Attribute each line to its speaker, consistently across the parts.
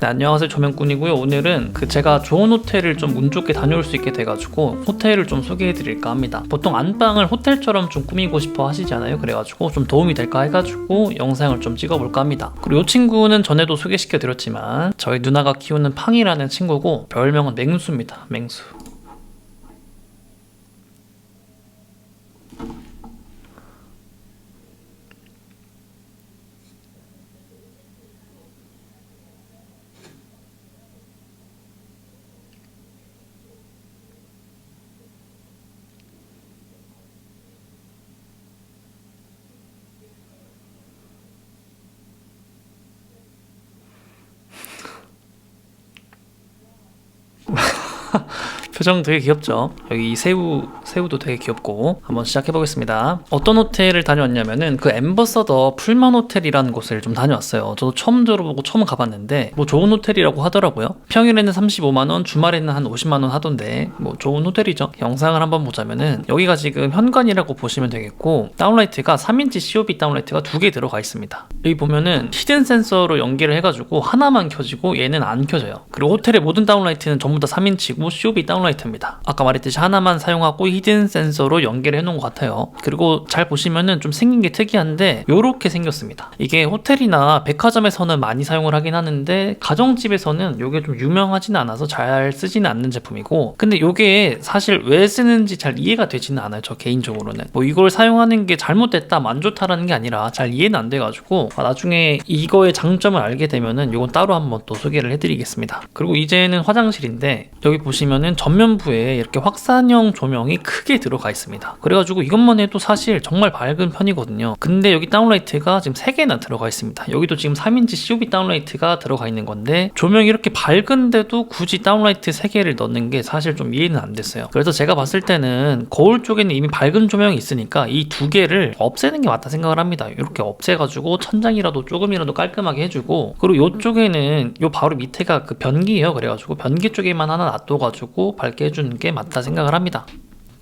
Speaker 1: 네, 안녕하세요. 조명꾼이고요. 오늘은 그 제가 좋은 호텔을 좀 운 좋게 다녀올 수 있게 돼가지고 호텔을 좀 소개해 드릴까 합니다. 보통 안방을 호텔처럼 좀 꾸미고 싶어 하시잖아요. 그래가지고 좀 도움이 될까 해가지고 영상을 좀 찍어볼까 합니다. 그리고 이 친구는 전에도 소개시켜 드렸지만 저희 누나가 키우는 팡이라는 친구고 별명은 맹수입니다. 맹수 표정 되게 귀엽죠? 여기 이 새우, 새우도 되게 귀엽고 한번 시작해 보겠습니다. 어떤 호텔을 다녀왔냐면은 그 엠버서더 풀만 호텔이라는 곳을 좀 다녀왔어요. 저도 처음 들어보고 처음 가봤는데 뭐 좋은 호텔이라고 하더라고요. 평일에는 35만 원, 주말에는 한 50만 원 하던데 뭐 좋은 호텔이죠. 영상을 한번 보자면은 여기가 지금 현관이라고 보시면 되겠고 다운라이트가 3인치 COB 다운라이트가 두 개 들어가 있습니다. 여기 보면은 히든 센서로 연계를 해가지고 하나만 켜지고 얘는 안 켜져요. 그리고 호텔의 모든 다운라이트는 전부 다 3인치고 COB 다운라이트입니다. 아까 말했듯이 하나만 사용하고 히든 센서로 연결해 놓은 것 같아요. 그리고 잘 보시면은 좀 생긴 게 특이한데 요렇게 생겼습니다. 이게 호텔이나 백화점에서는 많이 사용을 하긴 하는데 가정집에서는 요게 좀 유명하지는 않아서 잘 쓰지는 않는 제품이고 근데 요게 사실 왜 쓰는지 잘 이해가 되지는 않아요. 저 개인적으로는 뭐 이걸 사용하는 게 잘못됐다 안 좋다라는 게 아니라 잘 이해는 안 돼가지고 아, 나중에 이거의 장점을 알게 되면은 요건 따로 한번 또 소개를 해드리겠습니다. 그리고 이제는 화장실인데 여기 보시면은 전면부에 이렇게 확산형 조명이 크게 들어가 있습니다. 그래가지고 이것만 해도 사실 정말 밝은 편이거든요. 근데 여기 다운라이트가 지금 3개나 들어가 있습니다. 여기도 지금 3인치 COB 다운라이트가 들어가 있는 건데 조명이 이렇게 밝은데도 굳이 다운라이트 3개를 넣는 게 사실 좀 이해는 안 됐어요. 그래서 제가 봤을 때는 거울 쪽에는 이미 밝은 조명이 있으니까 이 두 개를 없애는 게 맞다 생각을 합니다. 이렇게 없애가지고 천장이라도 조금이라도 깔끔하게 해주고 그리고 이쪽에는 요 바로 밑에가 그 변기예요. 그래가지고 변기 쪽에만 하나 놔둬가지고 밝게 해주는 게 맞다 생각을 합니다.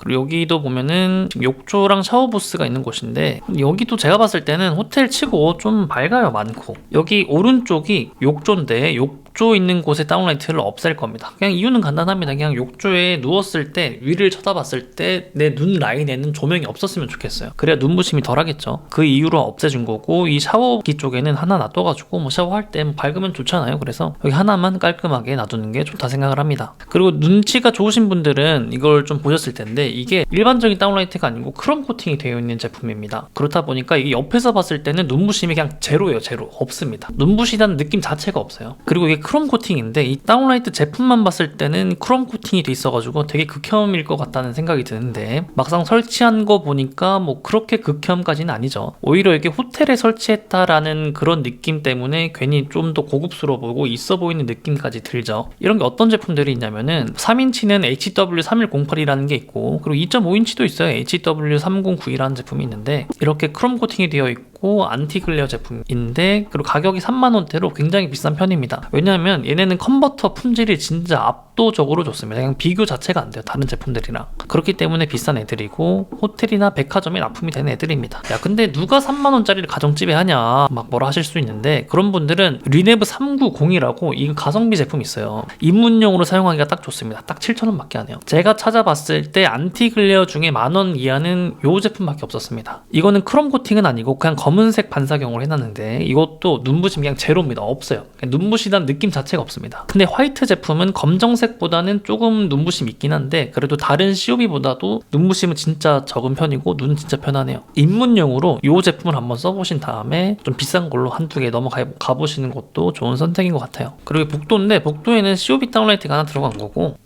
Speaker 1: 그리고 여기도 보면은 욕조랑 샤워 부스가 있는 곳인데 여기도 제가 봤을 때는 호텔 치고 좀 밝아요 많고. 여기 오른쪽이 욕조인데 욕 조 있는 곳에 다운라이트를 없앨 겁니다 그냥 이유는 간단합니다 그냥 욕조에 누웠을 때 위를 쳐다봤을 때 내 눈 라인에는 조명이 없었으면 좋겠어요 그래야 눈부심이 덜하겠죠 그 이유로 없애준 거고 이 샤워기 쪽에는 하나 놔둬가지고 뭐 샤워할 때 뭐 밝으면 좋잖아요 그래서 여기 하나만 깔끔하게 놔두는 게 좋다 생각을 합니다 그리고 눈치가 좋으신 분들은 이걸 좀 보셨을 텐데 이게 일반적인 다운라이트가 아니고 크롬 코팅이 되어 있는 제품입니다. 그렇다 보니까 이게 옆에서 봤을 때는 눈부심이 그냥 제로예요, 제로. 없습니다. 눈부시다는 느낌 자체가 없어요. 그리고 이게 크롬 코팅인데 이 다운라이트 제품만 봤을 때는 크롬 코팅이 돼 있어가지고 되게 극혐일 것 같다는 생각이 드는데 막상 설치한 거 보니까 뭐 그렇게 극혐까지는 아니죠. 오히려 이게 호텔에 설치했다라는 그런 느낌 때문에 괜히 좀 더 고급스러워 보이고 있어 보이는 느낌까지 들죠. 이런 게 어떤 제품들이 있냐면은 3인치는 HW3108이라는 게 있고 그리고 2.5인치도 있어요. HW3092라는 제품이 있는데 이렇게 크롬 코팅이 되어 있고 안티 글레어 제품인데 그리고 가격이 3만 원대로 굉장히 비싼 편입니다. 왜냐하면 얘네는 컨버터 품질이 진짜 압도적으로 좋습니다. 그냥 비교 자체가 안 돼요. 다른 제품들이랑 그렇기 때문에 비싼 애들이고 호텔이나 백화점에 납품이 되는 애들입니다. 야 근데 누가 3만 원짜리를 가정집에 하냐 막 뭐라 하실 수 있는데 그런 분들은 리네브 390이라고 이 가성비 제품 있어요. 입문용으로 사용하기가 딱 좋습니다. 딱 7천 원밖에 안 해요. 제가 찾아봤을 때 안티 글레어 중에 만 원 이하는 요 제품밖에 없었습니다. 이거는 크롬 코팅은 아니고 그냥 검은색 반사경으로 해놨는데 이것도 눈부심 그냥 제로입니다. 없어요. 눈부시다는 느낌 자체가 없습니다. 근데 화이트 제품은 검정색 보다는 조금 눈부심 있긴 한데 그래도 다른 COB보다도 눈부심은 진짜 적은 편이고 눈 진짜 편하네요. 입문용으로 이 제품을 한번 써보신 다음에 좀 비싼 걸로 한두 개 넘어가 보시는 것도 좋은 선택인 것 같아요. 그리고 복도인데 복도에는 COB 다운라이트가 하나 들어간 거고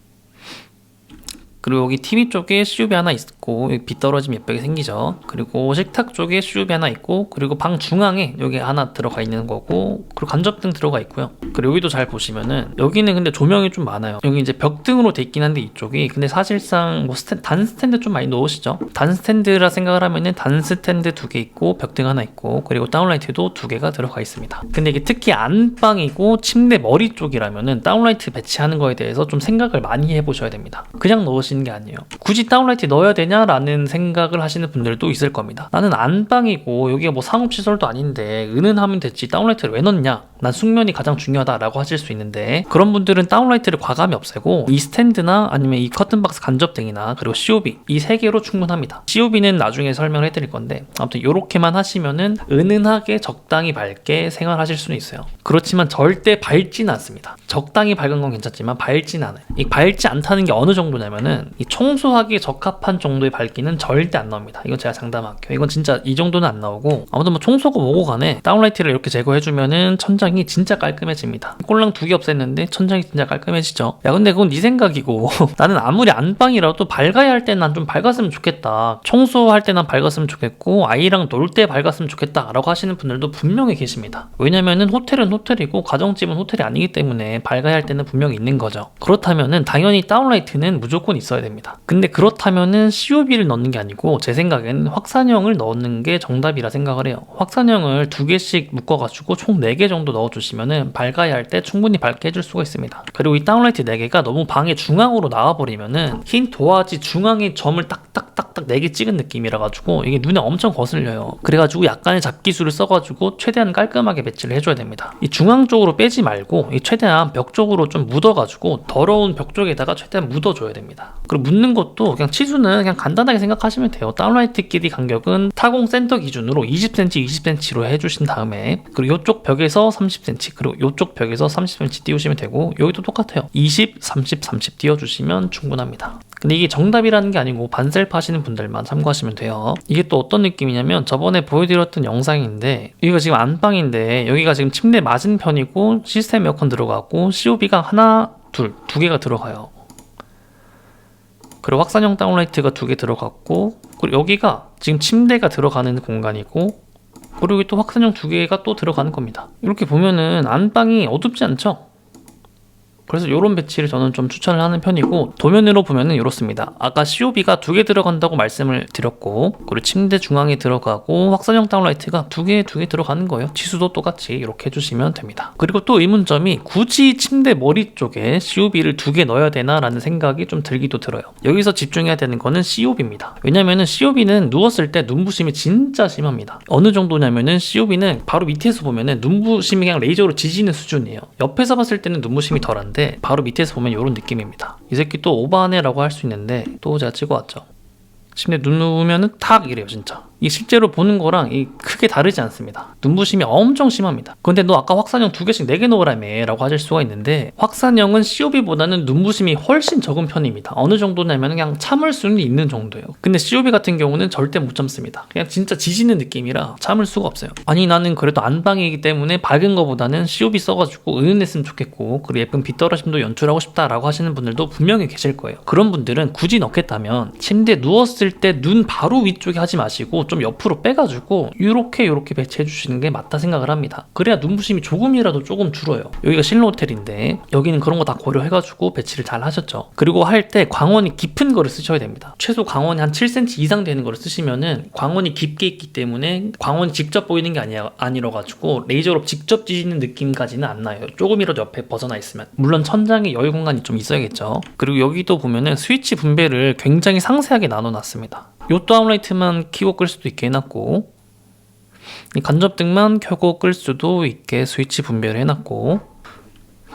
Speaker 1: 그리고 여기 TV 쪽에 CUV 하나 있고 여기 비 떨어지면 예쁘게 생기죠. 그리고 식탁 쪽에 CUV 하나 있고 그리고 방 중앙에 여기 하나 들어가 있는 거고 그리고 간접등 들어가 있고요. 그리고 여기도 잘 보시면은 여기는 근데 조명이 좀 많아요. 여기 이제 벽등으로 돼 있긴 한데 이쪽이 근데 사실상 뭐 스탠, 단 스탠드 좀 많이 놓으시죠. 단 스탠드라 생각을 하면은 단 스탠드 두 개 있고 벽등 하나 있고 그리고 다운라이트도 두 개가 들어가 있습니다. 근데 이게 특히 안방이고 침대 머리 쪽이라면은 다운라이트 배치하는 거에 대해서 좀 생각을 많이 해보셔야 됩니다. 그냥 넣으시 는 게 아니에요. 굳이 다운라이트 넣어야 되냐? 되냐라는 생각을 하시는 분들도 있을 겁니다. 나는 안방이고 여기가 뭐 상업시설도 아닌데 은은하면 됐지 다운라이트를 왜 넣냐? 난 숙면이 가장 중요하다라고 하실 수 있는데 그런 분들은 다운라이트를 과감히 없애고 이 스탠드나 아니면 이 커튼박스 간접등이나 그리고 COB 이 세 개로 충분합니다. COB는 나중에 설명을 해드릴 건데 아무튼 이렇게만 하시면은 은은하게 적당히 밝게 생활하실 수는 있어요. 그렇지만 절대 밝진 않습니다. 적당히 밝은 건 괜찮지만 밝진 않아요. 이 밝지 않다는 게 어느 정도냐면은 이 청소하기에 적합한 정도 의 밝기는 절대 안 나옵니다. 이건 제가 장담할게요. 이건 진짜 이 정도는 안 나오고 아무튼 뭐 청소가 뭐고 간에 다운라이트를 이렇게 제거해주면은 천장이 진짜 깔끔해집니다. 꼴랑 두 개 없앴는데 천장이 진짜 깔끔해지죠. 야 근데 그건 네 생각이고 나는 아무리 안방이라도 밝아야 할 때 난 좀 밝았으면 좋겠다. 청소할 때 난 밝았으면 좋겠고 아이랑 놀 때 밝았으면 좋겠다라고 하시는 분들도 분명히 계십니다. 왜냐면은 호텔은 호텔이고 가정집은 호텔이 아니기 때문에 밝아야 할 때는 분명히 있는 거죠. 그렇다면은 당연히 다운라이트는 무조건 있어야 됩니다. 근데 그렇다면은 COB를 넣는 게 아니고 제 생각에는 확산형을 넣는 게 정답이라 생각을 해요. 확산형을 두 개씩 묶어가지고 총 4개 정도 넣어주시면은 밝아야 할 때 충분히 밝게 해줄 수가 있습니다. 그리고 이 다운라이트 4개가 너무 방의 중앙으로 나와버리면은 흰 도화지 중앙에 점을 딱딱딱딱 4개 찍은 느낌이라 가지고 이게 눈에 엄청 거슬려요. 그래가지고 약간의 잡기술을 써가지고 최대한 깔끔하게 배치를 해줘야 됩니다. 이 중앙 쪽으로 빼지 말고 이 최대한 벽 쪽으로 좀 묻어가지고 더러운 벽 쪽에다가 최대한 묻어줘야 됩니다. 그리고 묻는 것도 그냥 치수는 그냥 간단하게 생각하시면 돼요. 다운라이트 길이 간격은 타공 센터 기준으로 20cm, 20cm로 해주신 다음에 그리고 이쪽 벽에서 30cm 그리고 이쪽 벽에서 30cm 띄우시면 되고 여기도 똑같아요. 20, 30, 30 띄워주시면 충분합니다. 근데 이게 정답이라는 게 아니고 반셀프 하시는 분들만 참고하시면 돼요. 이게 또 어떤 느낌이냐면 저번에 보여드렸던 영상인데 여기가 지금 안방인데 여기가 지금 침대 맞은편이고 시스템 에어컨 들어가고 COB가 하나, 둘, 두 개가 들어가요. 그리고 확산형 다운라이트가 두 개 들어갔고 그리고 여기가 지금 침대가 들어가는 공간이고 그리고 또 확산형 두 개가 또 들어가는 겁니다. 이렇게 보면은 안방이 어둡지 않죠? 그래서 이런 배치를 저는 좀 추천을 하는 편이고 도면으로 보면은 이렇습니다. 아까 COB가 두 개 들어간다고 말씀을 드렸고 그리고 침대 중앙에 들어가고 확산형 다운라이트가 두 개 두 개 들어가는 거예요. 치수도 똑같이 이렇게 해주시면 됩니다. 그리고 또 의문점이 굳이 침대 머리 쪽에 COB를 두 개 넣어야 되나라는 생각이 좀 들기도 들어요. 여기서 집중해야 되는 거는 COB입니다. 왜냐면은 COB는 누웠을 때 눈부심이 진짜 심합니다. 어느 정도냐면은 COB는 바로 밑에서 보면은 눈부심이 그냥 레이저로 지지는 수준이에요. 옆에서 봤을 때는 눈부심이 덜한데 바로 밑에서 보면 이런 느낌입니다. 이 새끼 또 오바하네라고 할 수 있는데 또 제가 찍어왔죠. 침대 눈 누우면은 탁 이래요 진짜. 이 실제로 보는 거랑 이 크게 다르지 않습니다. 눈부심이 엄청 심합니다. 근데 너 아까 확산형 두 개씩 네 개 넣으라며 라고 하실 수가 있는데 확산형은 COB보다는 눈부심이 훨씬 적은 편입니다. 어느 정도냐면 그냥 참을 수는 있는 정도예요. 근데 COB 같은 경우는 절대 못 참습니다. 그냥 진짜 지지는 느낌이라 참을 수가 없어요. 아니 나는 그래도 안방이기 때문에 밝은 거보다는 COB 써가지고 은은했으면 좋겠고 그리고 예쁜 빛떨어짐도 연출하고 싶다라고 하시는 분들도 분명히 계실 거예요. 그런 분들은 굳이 넣겠다면 침대 누웠을 때 눈 바로 위쪽에 하지 마시고 좀 옆으로 빼가지고 이렇게 이렇게 배치해 주시는 게 맞다 생각을 합니다. 그래야 눈부심이 조금이라도 조금 줄어요. 여기가 실내 호텔인데 여기는 그런 거 다 고려해가지고 배치를 잘 하셨죠. 그리고 할 때 광원이 깊은 거를 쓰셔야 됩니다. 최소 광원이 한 7cm 이상 되는 거를 쓰시면은 광원이 깊게 있기 때문에 광원이 직접 보이는 게 아니라 아니라 가지고 레이저로 직접 찌는 느낌까지는 안 나요. 조금이라도 옆에 벗어나 있으면 물론 천장에 여유 공간이 좀 있어야겠죠. 그리고 여기도 보면은 스위치 분배를 굉장히 상세하게 나눠놨 습니다. 요 다운라이트만 키고 끌 수도 있게 해놨고 이 간접등만 켜고 끌 수도 있게 스위치 분배를 해놨고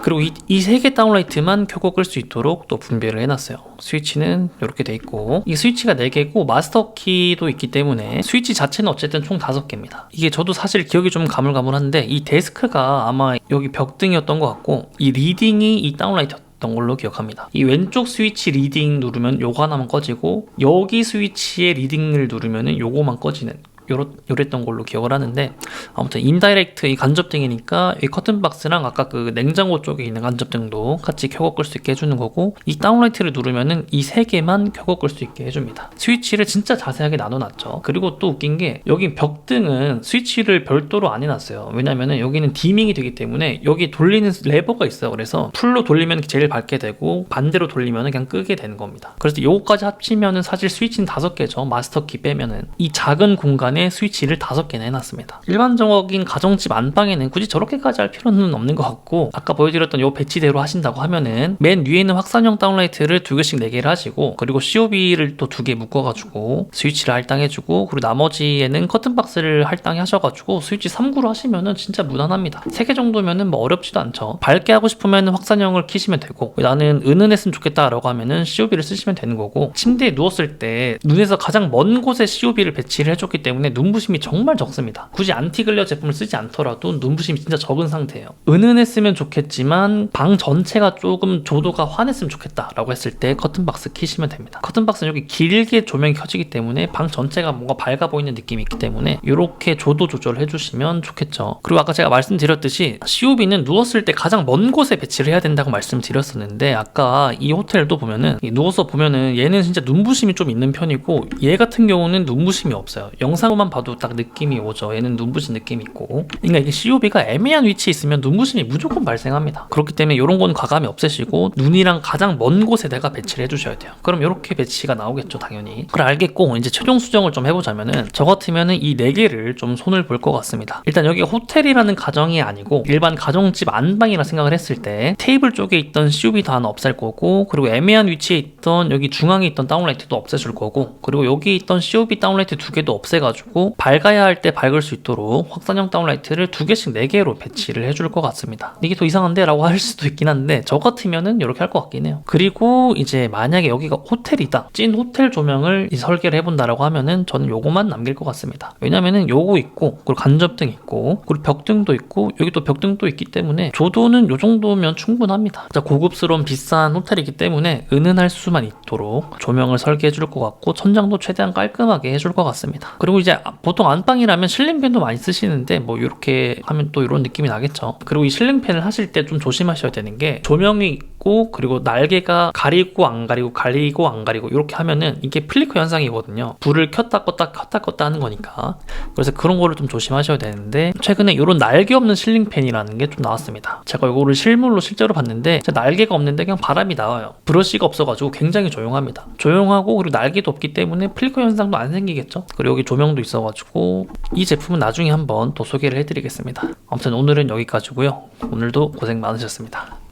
Speaker 1: 그리고 이 세개 다운라이트만 켜고 끌 수 있도록 또 분배를 해놨어요. 스위치는 이렇게 돼 있고 이 스위치가 4개고 마스터 키도 있기 때문에 스위치 자체는 어쨌든 총 5개입니다. 이게 저도 사실 기억이 좀 가물가물한데 이 데스크가 아마 여기 벽등이었던 것 같고 이 리딩이 이 다운라이트 던 걸로 기억합니다. 이 왼쪽 스위치 리딩 누르면 요거 하나만 꺼지고 여기 스위치의 리딩을 누르면은 요거만 꺼지는 요렇, 요랬던 걸로 기억을 하는데 아무튼 인다이렉트 이 간접등이니까 이 커튼 박스랑 아까 그 냉장고 쪽에 있는 간접등도 같이 켜고 끌 수 있게 해주는 거고 이 다운라이트를 누르면은 이 세 개만 켜고 끌 수 있게 해줍니다. 스위치를 진짜 자세하게 나눠놨죠. 그리고 또 웃긴 게 여기 벽등은 스위치를 별도로 안 해놨어요. 왜냐면은 여기는 디밍이 되기 때문에 여기 돌리는 레버가 있어요. 그래서 풀로 돌리면 제일 밝게 되고 반대로 돌리면 그냥 끄게 되는 겁니다. 그래서 요거까지 합치면은 사실 스위치는 다섯 개죠. 마스터 키 빼면은 이 작은 공간 공간에 스위치를 다섯 개나 해놨습니다. 일반적인 가정집 안방에는 굳이 저렇게까지 할 필요는 없는 것 같고 아까 보여드렸던 요 배치대로 하신다고 하면은 맨 위에 있는 확산형 다운라이트를 두 개씩 네 개를 하시고 그리고 COB를 또 두 개 묶어가지고 스위치를 할당해주고 그리고 나머지에는 커튼 박스를 할당해 하셔가지고 스위치 3구로 하시면은 진짜 무난합니다. 세개 정도면은 뭐 어렵지도 않죠. 밝게 하고 싶으면 확산형을 키시면 되고 나는 은은했으면 좋겠다라고 하면은 COB를 쓰시면 되는 거고 침대에 누웠을 때 눈에서 가장 먼 곳에 COB를 배치를 해줬기 때문에 눈부심이 정말 적습니다. 굳이 안티글리어 제품을 쓰지 않더라도 눈부심이 진짜 적은 상태예요. 은은했으면 좋겠지만 방 전체가 조금 조도가 환했으면 좋겠다라고 했을 때 커튼 박스 키시면 됩니다. 커튼 박스는 여기 길게 조명이 켜지기 때문에 방 전체가 뭔가 밝아 보이는 느낌이 있기 때문에 이렇게 조도 조절을 해주시면 좋겠죠. 그리고 아까 제가 말씀드렸듯이 COB는 누웠을 때 가장 먼 곳에 배치를 해야 된다고 말씀드렸었는데 아까 이 호텔도 보면은 이 누워서 보면은 얘는 진짜 눈부심이 좀 있는 편이고 얘 같은 경우는 눈부심이 없어요. 영상 만 봐도 딱 느낌이 오죠. 얘는 눈부신 느낌이 있고 그러니까 이게 COB가 애매한 위치에 있으면 눈부심이 무조건 발생합니다. 그렇기 때문에 이런 건 과감히 없애시고 눈이랑 가장 먼 곳에 내가 배치를 해주셔야 돼요. 그럼 이렇게 배치가 나오겠죠, 당연히. 그걸 알겠고 이제 최종 수정을 좀 해보자면은 저 같으면은 이 네 개를 좀 손을 볼 것 같습니다. 일단 여기 호텔이라는 가정이 아니고 일반 가정집 안방이라 생각을 했을 때 테이블 쪽에 있던 COB 다 하나 없앨 거고 그리고 애매한 위치에 있던 여기 중앙에 있던 다운라이트도 없애줄 거고 그리고 여기 있던 COB 다운라이트 두 개도 없애가지고 밝아야 할 때 밝을 수 있도록 확산형 다운라이트를 두 개씩 네 개로 배치를 해줄 것 같습니다. 이게 더 이상한데? 라고 할 수도 있긴 한데 저 같으면은 이렇게 할 것 같긴 해요. 그리고 이제 만약에 여기가 호텔이다. 찐 호텔 조명을 이 설계를 해본다라고 하면은 저는 요거만 남길 것 같습니다. 왜냐면은 요거 있고 그리고 간접등 있고 그리고 벽등도 있고 여기 또 벽등도 있기 때문에 조도는 요 정도면 충분합니다. 진짜 고급스러운 비싼 호텔이기 때문에 은은할 수만 있도록 조명을 설계해 줄 것 같고 천장도 최대한 깔끔하게 해줄 것 같습니다. 그리고 이제 보통 안방이라면 실링팬도 많이 쓰시는데 뭐 이렇게 하면 또 이런 느낌이 나겠죠. 그리고 이 실링팬을 하실 때 좀 조심하셔야 되는 게 조명이 있고 그리고 날개가 가리고 안 가리고 가리고 안 가리고 이렇게 하면은 이게 플리커 현상이거든요. 불을 켰다 껐다 켰다 껐다 하는 거니까. 그래서 그런 거를 좀 조심하셔야 되는데 최근에 이런 날개 없는 실링팬이라는 게 좀 나왔습니다. 제가 이거를 실물로 실제로 봤는데 날개가 없는데 그냥 바람이 나와요. 브러쉬가 없어가지고 굉장히 조용합니다. 조용하고 그리고 날개도 없기 때문에 플리커 현상도 안 생기겠죠. 그리고 여기 조명도 있어가지고 이 제품은 나중에 한번 또 소개를 해드리겠습니다. 아무튼 오늘은 여기까지고요. 오늘도 고생 많으셨습니다.